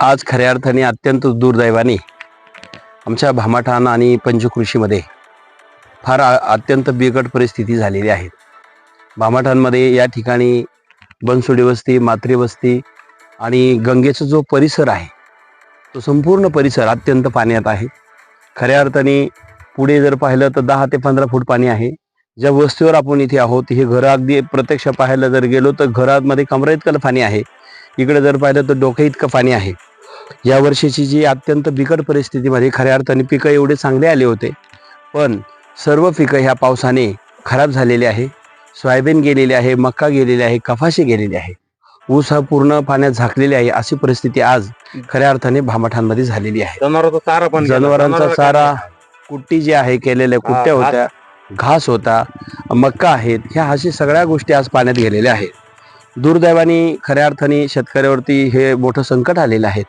आज खऱ्या अर्थाने अत्यंत दुर्दैवाने आमच्या भामाठाण आणि पंचकृषीमध्ये फार अत्यंत बिकट परिस्थिती झालेली आहे. भामाठाणमध्ये या ठिकाणी बनसोडी वस्ती मात्रे वस्ती आणि गंगेचा जो परिसर आहे तो संपूर्ण परिसर अत्यंत पाण्यात आहे. खऱ्या अर्थाने पुढे जर पाहिलं तर दहा ते पंधरा फूट पाणी आहे. ज्या वस्तीवर आपण इथे आहोत हे घरं अगदी प्रत्यक्ष पाहायला जर गेलो तर घरामध्ये कमरा इतकं पाणी आहे. इकडे जर पाहिलं तर डोकं इतकं पाणी आहे. या वर्षीची जी अत्यंत बिकट परिस्थितीमध्ये खऱ्या अर्थाने पिकं एवढे चांगले आले होते पण सर्व पिकं ह्या पावसाने खराब झालेले आहे. सोयाबीन गेलेली आहे मक्का गेलेली आहे कपाशी गेलेली आहे. ऊस हा पूर्ण पाण्यात झाकलेली आहे अशी परिस्थिती आज खऱ्या अर्थाने भामाठांमध्ये झालेली आहे. जनावरांचा चारा कुट्टी जी आहे केलेल्या कुट्ट्या. होत्या घास होता मक्का आहेत ह्या अशी सगळ्या गोष्टी आज पाण्यात गेलेल्या आहेत. दुर्दैवाने खऱ्या अर्थाने शेतकऱ्यावरती हे मोठं संकट आलेलं आहे.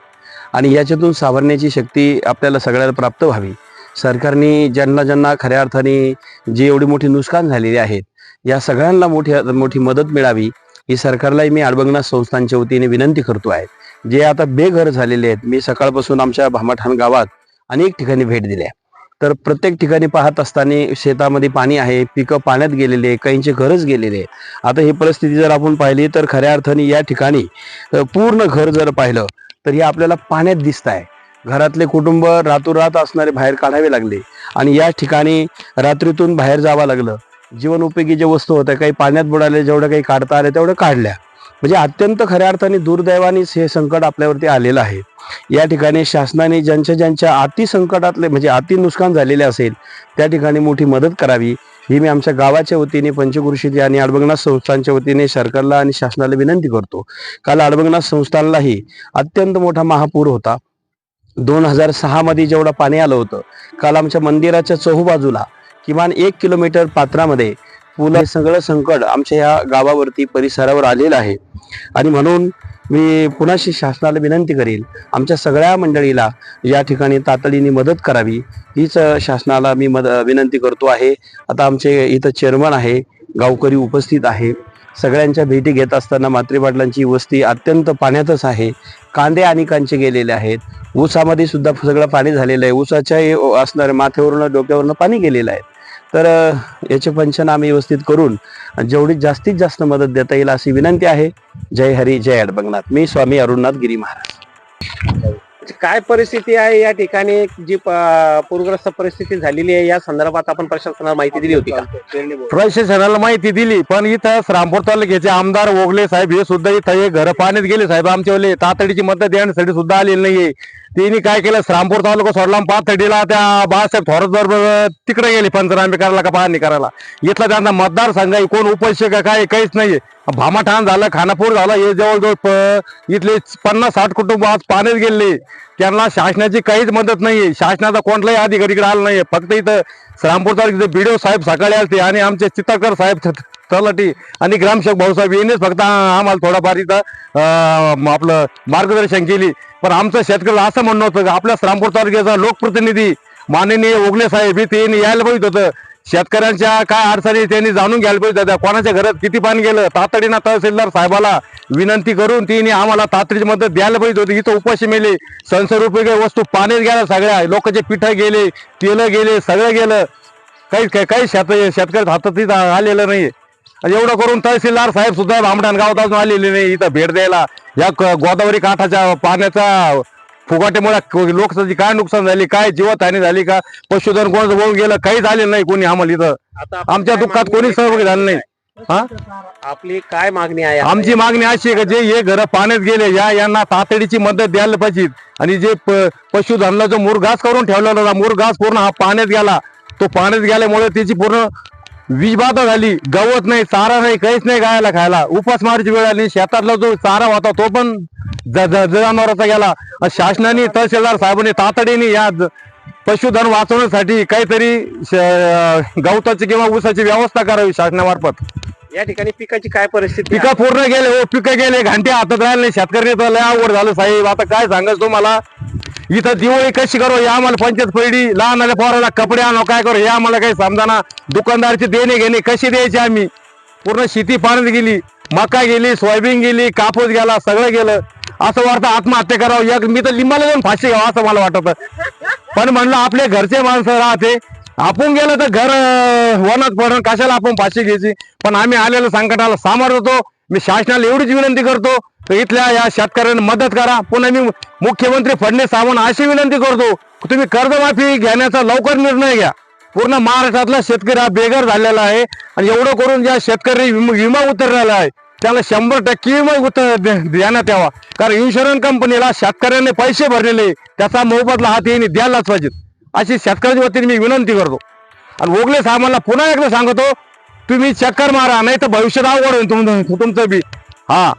आणि याच्यातून सावरण्याची शक्ती आपल्याला सगळ्याला प्राप्त व्हावी. सरकारने ज्यांना ज्यांना खऱ्या अर्थाने जी एवढी मोठी नुकसान झालेली आहेत या सगळ्यांना मोठी मोठी मदत मिळावी ही सरकारलाही मी आडबंगना संस्थांच्या वतीने विनंती करतो आहे. जे आता बेघर झालेले आहेत मी सकाळपासून आमच्या भामाठाण गावात अनेक ठिकाणी भेट दिल्या तर प्रत्येक ठिकाणी पाहत असताना शेतामध्ये पाणी आहे पिकं पाण्यात गेलेले काहींचे घरच गेलेले आता ही परिस्थिती जर आपण पाहिली तर खऱ्या अर्थाने या ठिकाणी पूर्ण घर जर पाहिलं तर हे आपल्याला पाण्यात दिसत आहे घरातले कुटुंब रातोरात असणारे बाहेर काढावे लागले आणि या ठिकाणी रात्रीतून बाहेर जावं लागलं. जीवन उपयोगी ज्या वस्तू होत्या काही पाण्यात बुडाले जेवढं काही काढता आले तेवढं काढल्या. म्हणजे अत्यंत खऱ्या अर्थाने दुर्दैवानेच हे संकट आपल्यावरती आलेलं आहे. या ठिकाणी शासनाने ज्यांच्या ज्यांच्या अति संकटातले म्हणजे अति नुकसान झालेले असेल त्या ठिकाणी मोठी मदत करावी. ही मी आमच्या गावाच्या वतीने पंचकृषीची आणि अडबंगनाथ संस्थांच्या वतीने सरकारला आणि शासनाला विनंती करतो. काल अडबंगनाथ संस्थानलाही अत्यंत मोठा महापूर होता. दोन हजार सहामध्ये जेवढं पाणी आलं होतं काल आमच्या मंदिराच्या चहूबाजूला किमान एक किलोमीटर पात्रामध्ये पुला सगळं संकट आमच्या या गावावरती परिसरावर आलेलं आहे. आणि म्हणून मी पुन्हाशी शासनाला विनंती करेल आमच्या सगळ्या मंडळीला या ठिकाणी तातडीने मदत करावी. हीच शासनाला मी मद विनंती करतो आहे. आता आमचे इथं चेअरमन आहे गावकरी उपस्थित आहे. सगळ्यांच्या भेटी घेत असताना मात्रे पाटलांची वस्ती अत्यंत पाण्यातच आहे. कांदे अनेकांचे गेलेले आहेत. ऊसामध्ये सुद्धा सगळं पाणी झालेलं आहे. ऊसाच्या असणाऱ्या माथ्यावरनं डोक्यावरनं पाणी गेलेलं आहे. तर याचे पंचनामे आम्ही व्यवस्थित करून जेवढी जास्तीत जास्त मदत देता येईल अशी विनंती आहे. जय हरी जय अडबंगनाथ मी स्वामी अरुणनाथ गिरी महाराज. काय परिस्थिती आहे या ठिकाणी? जी पूरग्रस्त परिस्थिती झालेली आहे या संदर्भात आपण प्रशासनाला माहिती दिली होती का? प्रशासनाला माहिती दिली पण इथं रामपूर तालुक्याचे आमदार ओगले साहेब हे सुद्धा इथं हे घर पाण्यात गेले. साहेब आमच्यावाले तातडीची मदत देण्यासाठी सुद्धा आलेली नाहीये. त्यांनी काय केलं? श्रामपूर तालुका सोडला आणि पाथर्डीला त्या बाळासाहेब थोरात बरोबर तिकडे गेले पंचनामे करायला का पाहणी करायला. इथला त्यांना मतदारसंघ आहे कोण उपस्थित का काय काहीच नाहीये. भामाठाण झालं खानापूर झालं हे जवळजवळ प- इथले पन्नास साठ कुटुंब आज पाण्यात गेले. त्यांना शासनाची काहीच मदत नाही शासनाचा कोणताही अधिकारी इकडे आला नाही फक्त इथं श्रामपूर तालुक्याचे बीडीओ साहेब सकाळी आलते आणि आमचे चित्तकर साहेब तलाटी आणि ग्रामसेवक भाऊसाहेब यांनीच फक्त आम्हाला थोडाफार इथं आपलं मार्गदर्शन केली. पण आमचं शेतकऱ्याला असं म्हणणं होतं की आपल्या श्रामपूर तालुक्याचा लोकप्रतिनिधी माननीय ओगले साहेब हे त्यांनी यायला पाहिजे होतं. शेतकऱ्यांच्या काय अडचणी त्यांनी जाणून घ्यायला पाहिजे. दादा कोणाच्या घरात किती पाणी गेलं? तातडीनं तहसीलदार साहेबाला विनंती करून तिने आम्हाला तातडीची मदत द्यायला पाहिजे होती. इथं उपाशी मेले. संसार उपयोगी वस्तू पाण्यात गेल्या सगळ्या. लोकांचे पिठं गेले तेलं गेले सगळं गेलं. काही काही- काही शेत शेतकऱ्याच्या हातात आलेलं नाही. एवढं करून तहसीलदार साहेब सुद्धा भामडान गावात अजून आलेले नाही. इथं भेट द्यायला. या क- गोदावरी काठाच्या पाण्याचा फुगाट्यामुळे लोकसाची काय नुकसान झाली? काय जीवतहानी झाली का? पशुधन कोणाचं होऊन गेलं? काही झालेलं नाही कोणी आम्हाला इथं. आमच्या दुःखात कोणी? सहभागी झालं नाही. हा? आपली काय मागणी आहे? आमची मागणी अशी आहे का जे हे घर पाण्यात गेले या यांना तातडीची मदत द्यायला पाहिजे. आणि जे पशुधनला जो मुरघास करून ठेवलेला होता मुरघास पूर्ण हा पाण्यात गेला. तो पाण्यात गेल्यामुळे त्याची पूर्ण वीजबाधा झाली. गवत नाही चारा नाही काहीच नाही गायला खायला. उपासमारीची वेळ आली. शेतातला जो चारा होता तो पण जनावरांचा गेला. शासनाने तहसीलदार साहेबांनी तातडीने या पशुधन वाचवण्यासाठी काहीतरी गवताची किंवा ऊसाची व्यवस्था करावी शासनामार्फत. या ठिकाणी पिकाची काय परिस्थिती पिकं पूर्ण गेले हो पिकं गेले घंटे हातात राहिले नाही. शेतकरी तर लय आवड झालं साहेब. आता काय सांगायचं तुम्हाला? इथं दिवाळी कशी करू? हे आम्हाला पंचायत पैडी लहान आल्या पोराला कपडे आणो काय करू? हे आम्हाला काही समजाना. दुकानदारचे देणे घेणे कशी द्यायचे आम्ही? पूर्ण शेती पाण्यात गेली मका गेली सोयाबीन गेली कापूस गेला सगळं गेलं. असं वाटतं आत्महत्या करावं. एक मी तर लिंबाला जाऊन फाशी घ्यावं असं मला वाटत. पण म्हणलं आपले घरचे माणसं राहते. आपण गेलं तर घर अं, वनात कशाला आपण फाशी घ्यायची? पण आम्ही आलेल्या संकटाला सामोर होतो मी शासनाला एवढीच विनंती करतो. तर इथल्या या शेतकऱ्यांना मदत करा. पुन्हा मी मुख्यमंत्री फडणवीस सावंत अशी विनंती करतो तुम्ही कर्जमाफी घेण्याचा लवकर निर्णय घ्या. पूर्ण महाराष्ट्रातला शेतकरी हा बेघर झालेला आहे. आणि एवढं करून ज्या शेतकरी विमा उतरलेला आहे त्याला शंभर टक्के मग उतर दे- देण्यात यावा. कारण इन्शुरन्स कंपनीला शेतकऱ्यांनी पैसे भरलेले त्याचा मोबदला हात येईन द्यायलाच पाहिजे. अशी शेतकऱ्याच्या वतीने मी विनंती करतो. आणि ओगले साहेबांना पुन्हा एकदा सांगतो तुम्ही चक्कर मारा नाही तर भविष्यात अवघड होईल तुमचं तुमचं बी. हा.